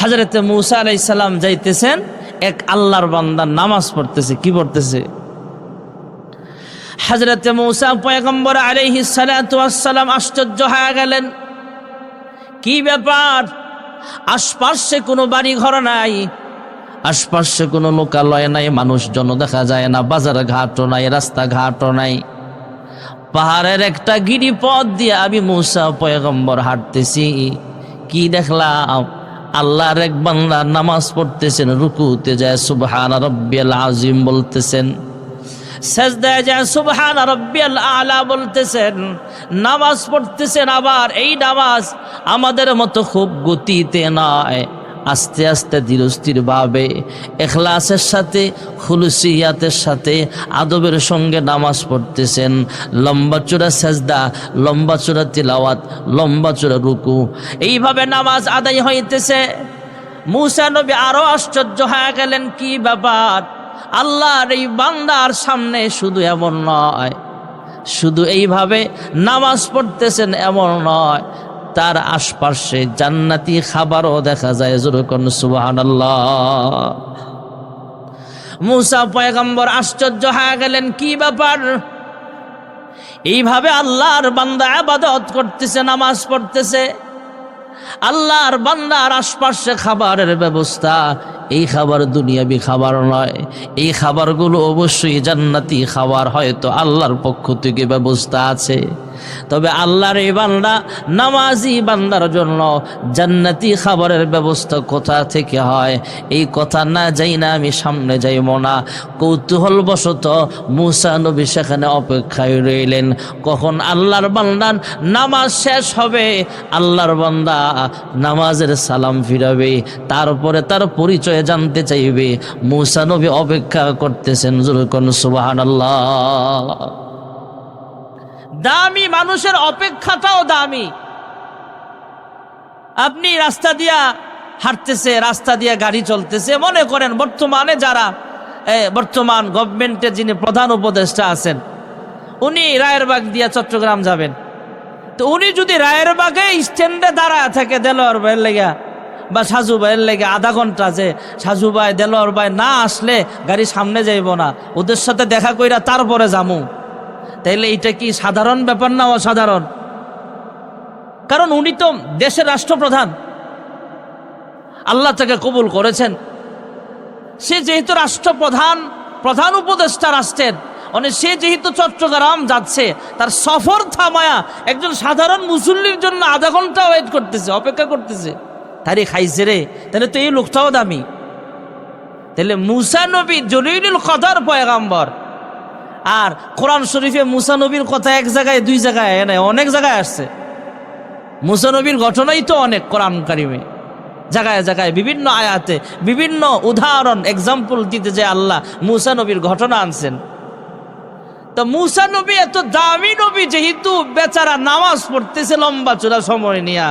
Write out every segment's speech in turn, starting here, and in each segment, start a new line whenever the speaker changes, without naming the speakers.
হাজরতে মুসা আলাইসাল্লাম যাইতেছেন, এক আল্লাহর বান্দার নামাজ পড়তেছে, কি পড়তেছে? হাজরতে মৌসা পয়গম্বর আলাইহি সালাম আশ্চর্য হয়ে গেলেন। কি ব্যাপার? আশপাশে কোনো বাড়ি ঘর নাই, আশপাশে কোনো লোকালয় নাই মানুষজন দেখা যায় না, বাজার ঘাটও নাই রাস্তাঘাটও নাই। পাহাড়ের একটা গিরিপথ দিয়ে আমি মৌসা পয়গম্বর হাঁটতেছি, কি দেখলাম? আল্লাহর এক বান্দা নামাজ পড়তেছেন, রুকুতে যায়, সুবহান রব্বিয়াল আজিম বলতেছেন। সেজদায় যায়, সুবহান রব্বিয়াল আলা বলতেছেন। নামাজ পড়তেছেন আবার, এই নামাজ আমাদের মতো খুব গতিতে নয়। আস্তে আস্তে ধীরস্থির ভাবে, এখলাসের সাথে, খুলুসিয়াতের সাথে, আদবের সঙ্গে নামাজ পড়তেছেন। লম্বা চূড়া সেজদা, লম্বা চূড়া তিলাওয়াত, লম্বা রুকু। এইভাবে নামাজ আদায় হইতেছে। মুসা নবী আরও আশ্চর্য হয়ে গেলেন, কি ব্যাপার? আল্লাহর এই বান্দার সামনে শুধু এমন নয়। শুধু এইভাবে নামাজ পড়তেছেন এমন নয়। তার আশপাশে জান্নাতি খাবারও দেখা যায়। জোরকন সুবাহান মুসা পয়গম্বর আশ্চর্য হয়ে গেলেন, কি ব্যাপার? এইভাবে আল্লাহর বান্দা আবাদত করতেছে, নামাজ পড়তেছে। আল্লাহর বান্দার আশপাশে খাবারের ব্যবস্থা এই খাবার দুনিয়াবি খাবার নয়। এই খাবারগুলো অবশ্যই জান্নাতি খাবার হয়তো আল্লাহর পক্ষ থেকে ব্যবস্থা আছে। তবে আল্লাহর এই বান্দা নামাজি বান্দার জন্য জান্নাতি খাবারের ব্যবস্থা কোথা থেকে হয়? এই কথা না যাই না আমি সামনে যাইব না। কৌতূহল বশত মুসা নবী সেখানে অপেক্ষায় রইলেন। কখন আল্লাহর বান্দার নামাজ শেষ হবে, আল্লাহর বান্দা নামাজের সালাম ফিরাবে। তারপরে তার পরিচয় জানতে চাইবে। মুসা নবী অপেক্ষা করতেছেন জুরকন সুবাহান দামি মানুষের অপেক্ষাটাও দামি। আপনি রাস্তা দিয়া হাঁটতেছে, রাস্তা দিয়া গাড়ি চলতেছে, মনে করেন বর্তমানে যারা বর্তমান গভর্নমেন্টের যিনি প্রধান উপদেষ্টা আছেন, উনি রায়েরবাগ দিয়া চট্টগ্রাম যাবেন। তো উনি যদি রায়েরবাগে স্ট্যান্ডে দাঁড়ায় থাকে দেলোয়ার ভাইয়ের লেগা বা সাজু ভাইয়ের লেগে আধা ঘণ্টা যে সাজু ভাই দেলোয়ার ভাই না আসলে গাড়ি সামনে যাইব না। ওদের সাথে দেখা কইরা তারপরে যামু। তাইলে এটা কি সাধারণ ব্যাপার না অসাধারণ? কারণ উনি তো দেশের রাষ্ট্রপ্রধান। আল্লাহ তাকে কবুল করেছেন। সে যেহেতু রাষ্ট্রপ্রধান, প্রধান উপদেষ্টা রাষ্ট্রের মানে সে যেহেতু চট্টগ্রাম যাচ্ছে, তার সফর থামায়া একজন সাধারণ মুসল্লির জন্য আধা ঘণ্টা ওয়েট করতেছে, অপেক্ষা করতেছে। তারে খাইছে রে। তাহলে তো এই লোকটাও দামি। তাহলে মুসা নবী জলিলুল কদার পয়গাম্বর। আর কোরআন শরীফে মুসা নবীর কথা এক জায়গায়, দুই জায়গায়, এনে অনেক জায়গায় আসছে। মুসা নবীর ঘটনাই তো অনেক কোরআন কারিমে। জায়গায় জায়গায় বিভিন্ন আয়াতে বিভিন্ন উদাহরণ এক্সাম্পল দিতে যে আল্লাহ মুসা নবীর ঘটনা আনছেন। তো মুসা নবী এত দামি নবী, যেহেতু বেচারা নামাজ পড়তেছে লম্বা চূড়া সময় নিয়া।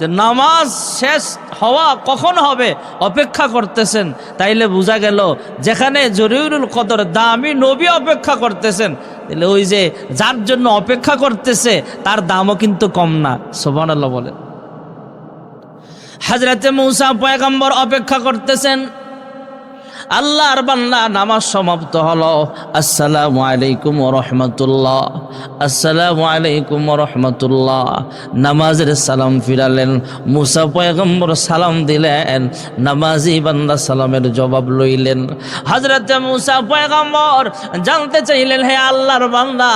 যে নামাজ শেষ হওয়া কখন হবে? অপেক্ষা করতেছেন। তাইলে বোঝা গেল, যেখানে জরিউরুল কদর, দামি নবী অপেক্ষা করতেছেন। তাহলে ওই যে যার জন্য অপেক্ষা করতেছে, তার দামও কিন্তু কম না। সোবান আল্লাহ বলে হাজরাতে মৌসা পয়গম্বর অপেক্ষা করতেছেন। আল্লাহর বান্দা নামাজ সমাপ্ত হলো। আসসালামু আলাইকুম রহমতুল্লাহ। আসসালামু আলাইকুম রহমতুল্লাহ। নামাজের সালাম ফিরালেন। মুসা পয়গম্বর সালাম দিলেন। নামাজি বান্দা সালামের জবাব লইলেন। হজরত মুসা পয়গম্বর জানতে চাইলেন, হে আল্লাহর বান্দা,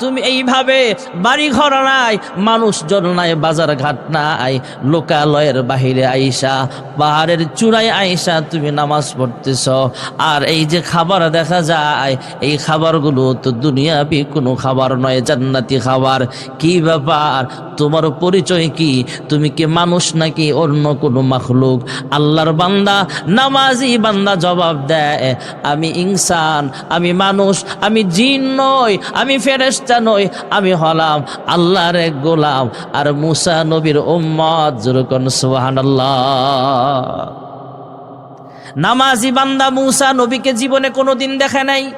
তুমি এইভাবে বাড়ি ঘর নাই, মানুষজন নাই বাজার ঘাট নাই, লোকালয়ের বাহিরে আইসা, পাহাড়ের চূড়ায় আইসা তুমি নামাজ পড়তেছ আর এই যে খাবার দেখা যায়, এই খাবারগুলো তো দুনিয়াবি কোনো খাবার নয়, জান্নাতি খাবার। কি ব্যাপার? তোমার পরিচয় কি? তুমি কি মানুষ নাকি অন্য কোনো মাখলুক? আল্লাহর বান্দা, নামাজি বান্দা জবাব দেয়, আমি ইনসান, আমি মানুষ, আমি জিন নই, আমি ফেরেস্তা নই, আমি হলাম আল্লাহর এক গোলাম। আর মুসা নবীর উম্মত যেরকম সুবহানাল্লাহ। নামাজি বান্দা মুসা নবীকে জীবনে কোনোদিন দেখে নাই।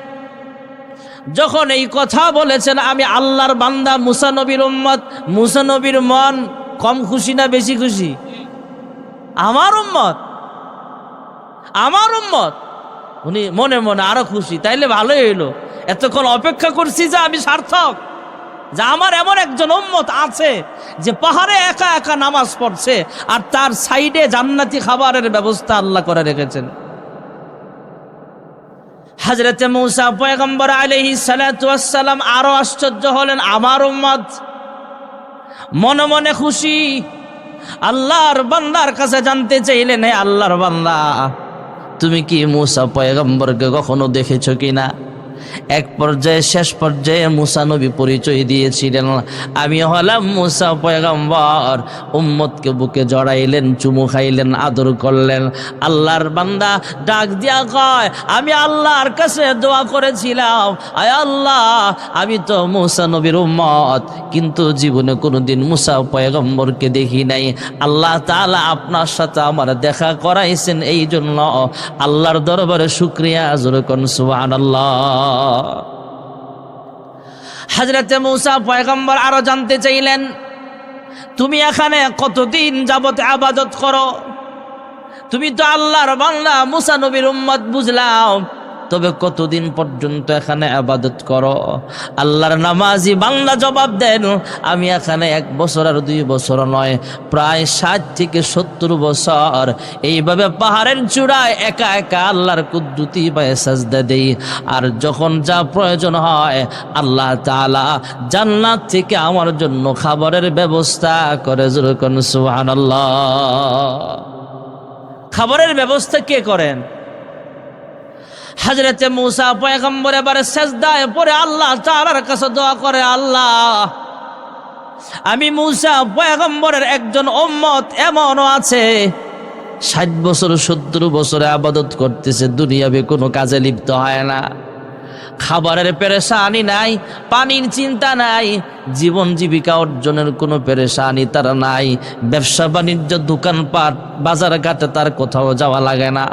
যখন এই কথা বলেছেন, আমি আল্লাহর বান্দা মুসা নবীর উম্মত, মুসা নবীর মন কম খুশি না বেশি খুশি? আমার উম্মত। আমার উম্মত। উনি মনে মনে আরও খুশি, তাইলে ভালোই হইল। এতক্ষণ অপেক্ষা করছি যে আমি সার্থক। যে আমার এমন একজন উম্মত আছে যে পাহাড়ে একা একা নামাজ পড়ছে আর তার সাইডে জান্নাতি খাবারের ব্যবস্থা আল্লাহ করে রেখেছেন। হাজরতে মৌসা পয়গম্বর আলহি সালাম আরও আশ্চর্য হলেন, আমার উম্মত, মনে মনে খুশি। আল্লাহর বান্দার কাছে জানতে চাইলেন হে আল্লাহর বান্দা, তুমি কি মুসা পয়গম্বরকে কখনো দেখেছ কিনা? এক পর্যায়ে, শেষ পর্যায়ে মুসা নবী পরিচয় দিয়েছিলেন। আমি হলাম মুসা পয়গম্বর। উম্মতকে বুকে জড়াইলেন, চুমু খাইলেন, আদর করলেন। আল্লাহর বান্দা ডাক দিয়া কয়, আমি আল্লাহর কাছে দোয়া করেছিলাম। আয় আল্লাহ, আমি তো মুসা নবীর উম্মত। কিন্তু জীবনে কোনোদিন মুসা পয়গম্বরকে দেখি নাই। আল্লাহ তাআলা আপনার সাথে আমার দেখা করাইছেন এই জন্য আল্লাহর দরবারে শুক্রিয়া জোরকন সুবহানাল্লাহ। হাজরতে মৌসা পয়গম্বর আরও জানতে চাইলেন, তুমি এখানে কতদিন যাবত আবাদত করো? তুমি তো আল্লাহর বাংলা মুসা নবীর উম্মত বুঝলাম। তবে কতদিন পর্যন্ত এখানে আবাদত করো? আল্লাহর নামাজি বাংলা জবাব দেন, আমি এখানে এক বছর আর দুই বছর নয়, প্রায় ষাট থেকে সত্তর বছর। এইভাবে পাহাড়ের চূড়ায় একা একা আল্লাহর কুদ্দুতি পায়ে সাজদা দেই। আর যখন যা প্রয়োজন হয়, আল্লাহ তালা জান্নাত থেকে আমার জন্য খাবারের ব্যবস্থা করে যেরকম সুবহানাল্লাহ। খাবারের ব্যবস্থা কে করেন? হাজরতে মুসা পয়গম্বর এবারে সেজদায় পরে আল্লাহ তার কাছে দোয়া করে, আল্লাহ, আমি মুসা পয়গম্বরের একজন ওম্মত এমনও আছে, ষাট বছর, সত্তর বছরে আবাদত করতেছে, দুনিয়াবে কোনো কাজে লিপ্ত হয় না। খাবারের পেরেশানি নাই, পানির চিন্তা নাই, জীবন জীবিকা অর্জনের কোনো পেরেশানি তার নাই। ব্যবসা বাণিজ্য দোকানপাট বাজার ঘাটে তার কোথাও যাওয়া লাগে না।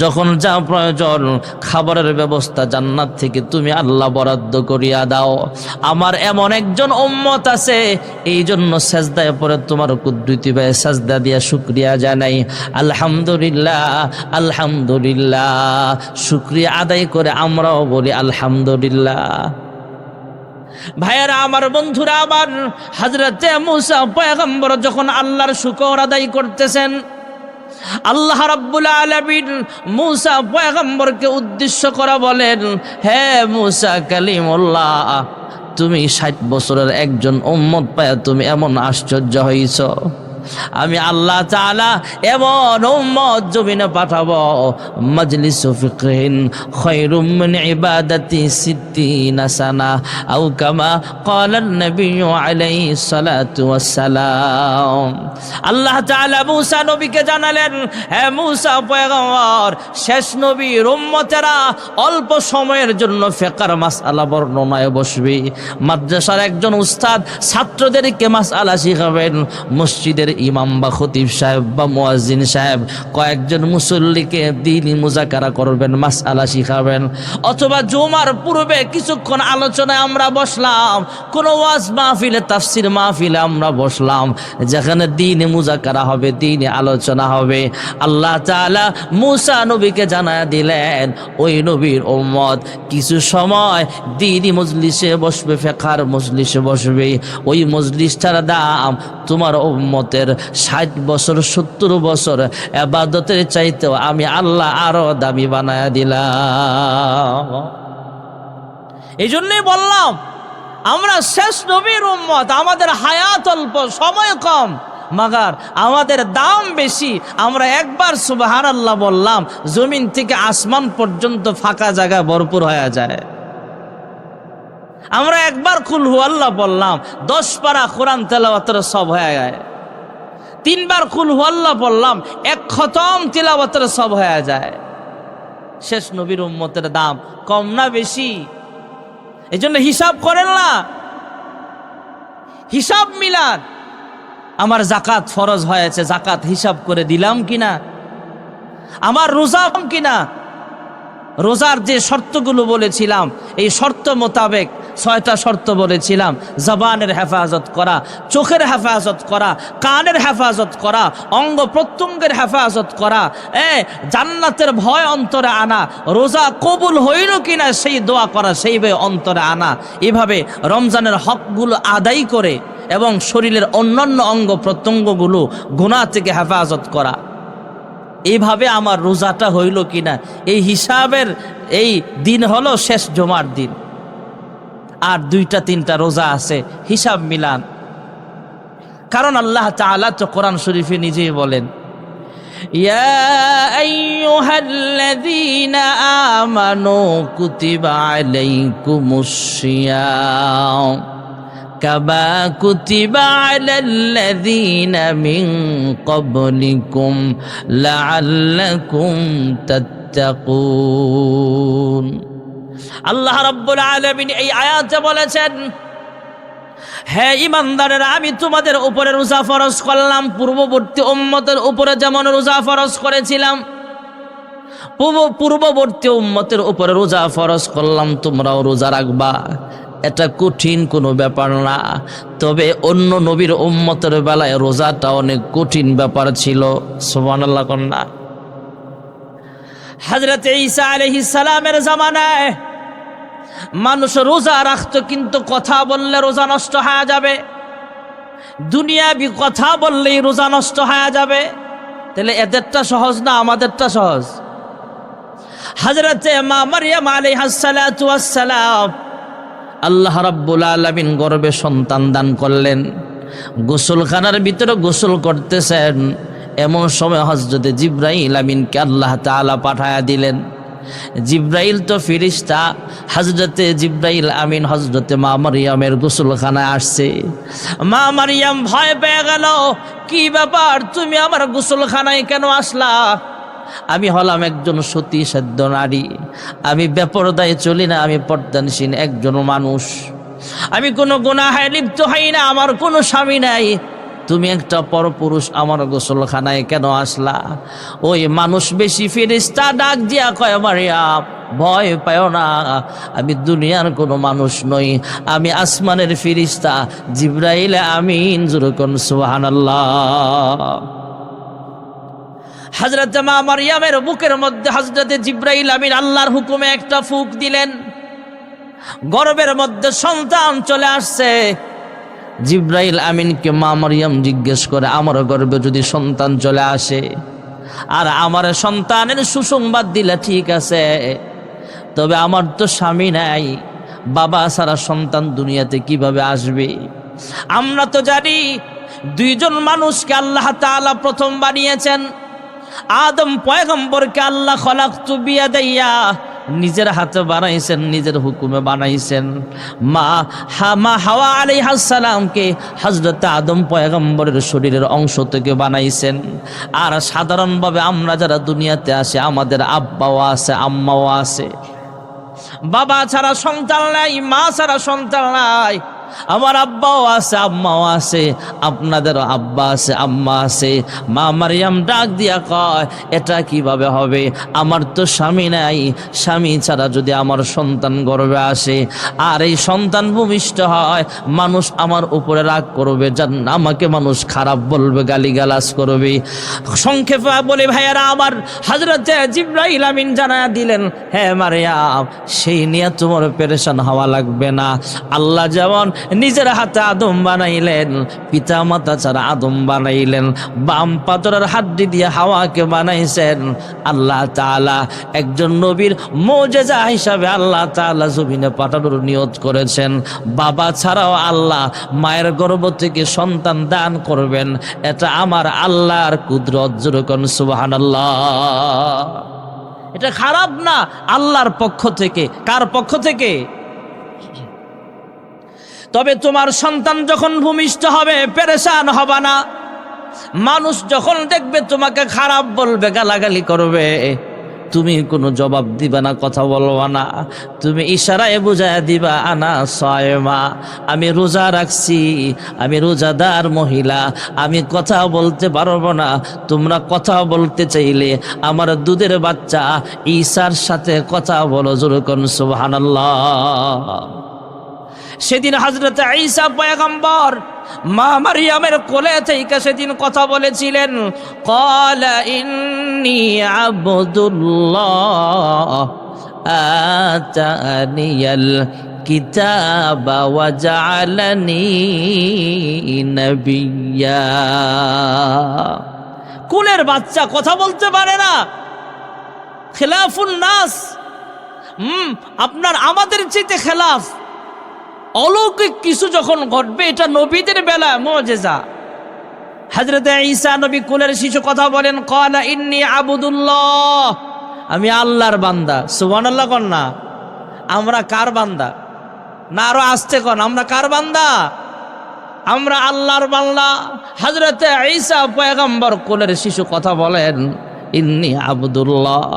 যখন যা প্রয়োজন, খাবারের ব্যবস্থা জান্নাত থেকে তুমি আল্লাহ বরাদ্দ করিয়া দাও। আমার এমন একজন উম্মত আছে এই জন্য সেজদায় পরে তোমার কুদ্দুতি ভাই সেজদা দিয়া শুক্রিয়া জানাই। আলহামদুলিল্লাহ আলহামদুলিল্লাহ, শুক্রিয়া আদায় করে আমরাও বলি আলহামদুলিল্লাহ। ভাইয়েরা, আমার বন্ধুরা আবার হাজরতে মুসা পয়গম্বর যখন আল্লাহর শুকর আদায় করতেছেন, আল্লাহ রাব্বুল আলামিন মুসা পয়গম্বরকে উদ্দেশ্য করা বলেন, হে মুসা কালিমুল্লাহ, তুমি ষাট বছরের একজন উম্মত পায়া তুমি এমন আশ্চর্য হইছ। আমি আল্লাহ তাআলা এমন উম্মত জমিনে পাঠাবো। মজলিস ফিকহিন খায়রুম মিন ইবাদাতি সিদ্দিনা আও কামা নবী আলাইহি সালাতু ওয়াসসালাম। আল্লাহ তাআলা নবীকে জানালেন, হে মূসা পয়গম্বর, শেষ নবীর উম্মতেরা অল্প সময়ের জন্য ফিকর মাসআলা বর্ণনায় বসবে। মাদ্রাসার একজন উস্তাদ ছাত্রদেরকে মাসআলা শিখাবেন, মসজিদের ইমাম বা খতিব সাহেব বা মুয়াজ্জিন সাহেব কয়েকজন মুসল্লিকে দিনই মুজাকারা করবেন, মাসআলা শিখাবেন। অথবা জুমার পূর্বে কিছুক্ষণ আলোচনায় আমরা বসলাম, কোনো ওয়াজ মাহফিলে, তাফসির মাহফিলে আমরা বসলাম, যেখানে দিনে মুজাকারা হবে দিনে আলোচনা হবে। আল্লাহ তাআলা মুসা নবীকে জানা দিলেন, ওই নবীর উম্মত, কিছু সময় দিনই মজলিসে বসবে, ফেকার মজলিসে বসবে। ওই মজলিসটার দাম তোমার উম্মতের ষাট বছর, সত্তর বছর এবাদতের চাইতেও আমি আল্লাহ আরও দামি বানায় দিলাম। এই জন্যই বললাম, আমরা শেষ নবীর উম্মত, আমাদের হায়াত অল্প, সময় কম। মাগার, আমাদের দাম বেশি। আমরা একবার সুবাহান আল্লাহ বললাম, জমিন থেকে আসমান পর্যন্ত ফাঁকা জায়গা ভরপুর হয়ে যায়। আমরা একবার খুলহু আল্লাহ বললাম, দশ পারা কোরআন তেলাওয়াতের সব হয়ে যায়। তিনবার কুল হুয়াল্লা বললাম এক খতম তিলাবতের সব হয়ে যায়। শেষ নবীর উম্মতের দাম কম না বেশি। এই জন্য হিসাব করেন না। হিসাব মিলান। আমার জাকাত ফরজ হয়েছে, জাকাত হিসাব করে দিলাম কিনা? আমার রোজা কিনা? রোজার যে শর্তগুলো বলেছিলাম, এই শর্ত মোতাবেক ছয়টা শর্ত বলেছিলাম। জবানের হেফাজত করা, চোখের হেফাজত করা, কানের হেফাজত করা, অঙ্গ প্রত্যঙ্গের হেফাজত করা, এ, জান্নাতের ভয় অন্তরে আনা, রোজা কবুল হইল কিনা সেই দোয়া করা, সেই সেইভাবে অন্তরে আনা। এভাবে রমজানের হকগুলো আদায় করে এবং শরীরের অন্যান্য অঙ্গ প্রত্যঙ্গগুলো গুণা থেকে হেফাজত করা। এইভাবে আমার রোজাটা হইল কিনা এই হিসাবের এই দিন হলো শেষ জমার দিন আর দুইটা তিনটা রোজা আছে হিসাব মিলান কারণ আল্লাহ তাআলা তো কোরআন শরীফে নিজেই বলেন يا أيها الذين آمنوا كتب عليكم الصيام كما كتب على الذين من قبلكم لعلكم تتقون আল্লাহ রাব্বুল আলামিন এই আয়াতে বলেছেন হ্যাঁ ইমানদারেরা আমি তোমাদের উপরে রোজা ফরজ করলাম পূর্ববর্তী উম্মতের উপরে যেমন রোজা ফরজ করেছিলাম পূর্ব পূর্ববর্তী উম্মতের উপরে রোজা ফরজ করলাম তোমরাও রোজা রাখবা এটা কঠিন কোনো ব্যাপার না। তবে অন্য নবীর উম্মতের বেলায় রোজাটা অনেক কঠিন ব্যাপার ছিল। সুবহানাল্লাহ কন্যা হজরত ঈসা আলাইহিস সালামের জামানায় মানুষ রোজা রাখতো কিন্তু কথা বললে রোজা নষ্ট হয়ে যাবে। দুনিয়াবি কথা বললেই রোজা নষ্ট হয়ে যাবে। তাহলে এদেরটা সহজ না আমাদেরটা সহজ? হাজরতে মা মারিয়াম আলাইহাসালাম আল্লাহ রাব্বুল আলামিন গর্বে সন্তান দান করলেন। গোসলখানার ভিতরে গোসল করতেছেন। এমন সময় হজরতে জিব্রাইল আমিনকে আল্লাহ তাআলা পাঠায়া দিলেন। জিব্রাইল তো ফিরিস্তা হজরতে জিব্রাইল আমিন হজরতে মা মারিয়ামের গোসলখানায় আসছে। মা মারিয়াম ভয় পেয়ে গেল, কি ব্যাপার? তুমি আমার গোসলখানায় কেন আসলা? আমি হলাম একজন সতী সাধ্য নারী। আমি বেপরদায় চলি না, আমি পর্দানসীন একজন মানুষ। আমি কোনো গুনাহায় লিপ্ত হই না, আমার কোনো স্বামী নাই। তুমি একটা পরপুরুষ, আমার গোসলখানায় কেন আসলা? ওই মানুষ বেশি ফেরিস্তা, ডাক দিয়া কয় মারিয়াম ভয় পায় না। আমি দুনিয়ার কোনো মানুষ নই, আমি আসমানের ফিরিস্তা। জিব্রাইল আমিন জুরকন সুবহানাল্লাহ। হজরত মা মারিয়ামের বুকের মধ্যে হজরতে জিব্রাইল আমিন আল্লাহর হুকুমে একটা ফুক দিলেন। গর্বের মধ্যে সন্তান চলে আসছে। জিব্রাইল আমিনকে মা মারিয়াম জিজ্ঞেস করে, আমার গর্বে যদি সন্তান চলে আসে আর আমার সন্তানের সুসংবাদ দিলে ঠিক আছে, তবে আমার তো স্বামী নাই, বাবা সারা সন্তান দুনিয়াতে কীভাবে আসবে? আমরা তো জানি দুইজন মানুষকে আল্লাহ তাআলা প্রথম বানিয়েছেন। আদম পয়গম্বরকে আল্লাহ খলাক তুবিয়া দেইয়া নিজের হাতে বানাইছেন, নিজের হুকুমে বানাইছেন। মা মা হাওয়া আলী হাসালামকে হজরত আদম পয়গম্বরের শরীরের অংশ থেকে বানাইছেন। আর সাধারণভাবে আমরা যারা দুনিয়াতে আসে, আমাদের আব্বাও আছে, আম্মাও আছে। বাবা ছাড়া সন্তান নাই, মা ছাড়া সন্তান নাই। আমার আব্বাও আছে, আম্মাও আছে, আপনাদেরও আব্বা আছে, আম্মা আছে। মা মারিয়াম ডাক দিয়া কয়, এটা কীভাবে হবে? আমার তো স্বামী নাই, স্বামী ছাড়া যদি আমার সন্তান গর্বে আসে, আর এই সন্তান ভূমিষ্ঠ হয়, মানুষ আমার উপরে রাগ করবে যান আমাকে মানুষ খারাপ বলবে, গালিগালাজ করবে। সংক্ষেপে বলে, ভাইয়ারা, আমার হাজরতে জিব্রাইল আমিন জানা দিলেন হ্যাঁ মারিয়াম, সেই নিয়ে তোমার পেরেশান হওয়া লাগবে না। আল্লাহ যেমন নিজের হাতে আদম বানাইলেন পিতা মাতা ছাড়া আদম বানাইলেন, বাম পাথরের হাড্ডি দিয়ে হাওয়াকে বানাইছেন। আল্লাহ তাআলা একজন নবীর মোজেজা হিসাবে আল্লাহ তাআলা জমিনে পাঠানোর নিয়ত করেছেন। বাবা ছাড়াও আল্লাহ মায়ের গর্ভ থেকে সন্তান দান করবেন। এটা আমার আল্লাহর কুদরত যেরকম সুবহানাল্লাহ। এটা খারাপ না, আল্লাহর পক্ষ থেকে। কার পক্ষ থেকে? তবে তোমার সন্তান যখন ভূমিষ্ঠ হবে, পেরেশান হবে না। মানুষ যখন দেখবে তোমাকে খারাপ বলবে, গালাগালি করবে, তুমি কোনো জবাব দিবা না, কথা বলবা না। তুমি ইশারায় বুঝায় দিবা, আনা সয়মা, আমি রোজা রাখছি, আমি রোজাদার মহিলা, আমি কথা বলতে পারব না। তোমরা কথা বলতে চাইলে আমার দুধের বাচ্চা ঈশার সাথে কথা বলো, জোর জোরকন সুবহানাল্লাহ। সেদিন হজরত ঈসা পয়গম্বর মা মারিয়ামের কোলে থেকে সেদিন কথা বলেছিলেন, কল ইন্নি আবদুল্লাহ, আতানিয়াল কিতাব ওয়াজআলানি নবিয়্যা কুলের বাচ্চা কথা বলতে পারে না। খেলাফুন নাস, হুম, আপনার আমাদের চেয়ে খেলাফ। অলৌকিক কিছু যখন ঘটবে, এটা নবীদের বেলা, মজেজা। হাজরত ঈসা নবী কুলের শিশু কথা বলেন, কলা ইন্নি আবুদুল্লাহ। আমি আল্লাহর বান্দা সুবান আল্লাহ কন না। আমরা কার বান্দা? না, আরও আসতে কন, আমরা কার বান্দা? আমরা আল্লাহর বান্দা। হাজরত ঈসা পয়গম্বর কুলের শিশু কথা বলেন। ইন্নি আবদুল্লাহ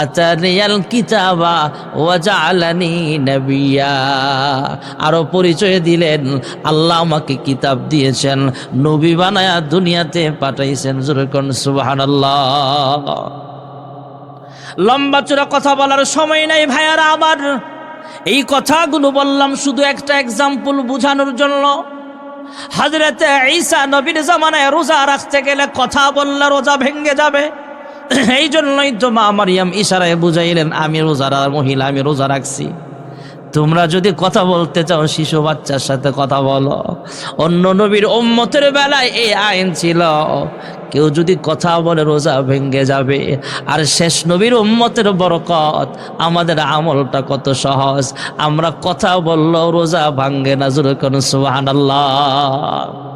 আতানিয়াল কিতাবা ওয়াজআলানি নবিয়া। আরও পরিচয় দিলেন, আল্লাহ আমাকে কিতাব দিয়েছেন, নবী বানায়া দুনিয়াতে পাঠাইছেন যেরকম সুবহানাল্লাহ। লম্বা চূড়া কথা বলার সময় নাই ভাইয়ারা আমার। এই কথাগুলো বললাম শুধু একটা এক্সাম্পল বোঝানোর জন্য। হাজরতে ঈসা নবীর জামানায় রোজা রাখতে গেলে কথা বললে রোজা ভেঙ্গে যাবে। এই জন্যই তো মা মারিয়াম ইশারায় বুঝাইলেন, আমি রোজার মহিলা, আমি রোজা রাখছি। তোমরা যদি কথা বলতে চাও, শিশু বাচ্চার সাথে কথা বলো। অন্য নবীর ওম্মতের বেলায় এই আইন ছিল, কেউ যদি কথা বলে রোজা ভেঙ্গে যাবে। আর শেষ নবীর উম্মতের বরকত, আমাদের আমলটা কত সহজ। আমরা কথা বললেও রোজা ভাঙ্গে না, জোরে কোনো সুবহানাল্লাহ।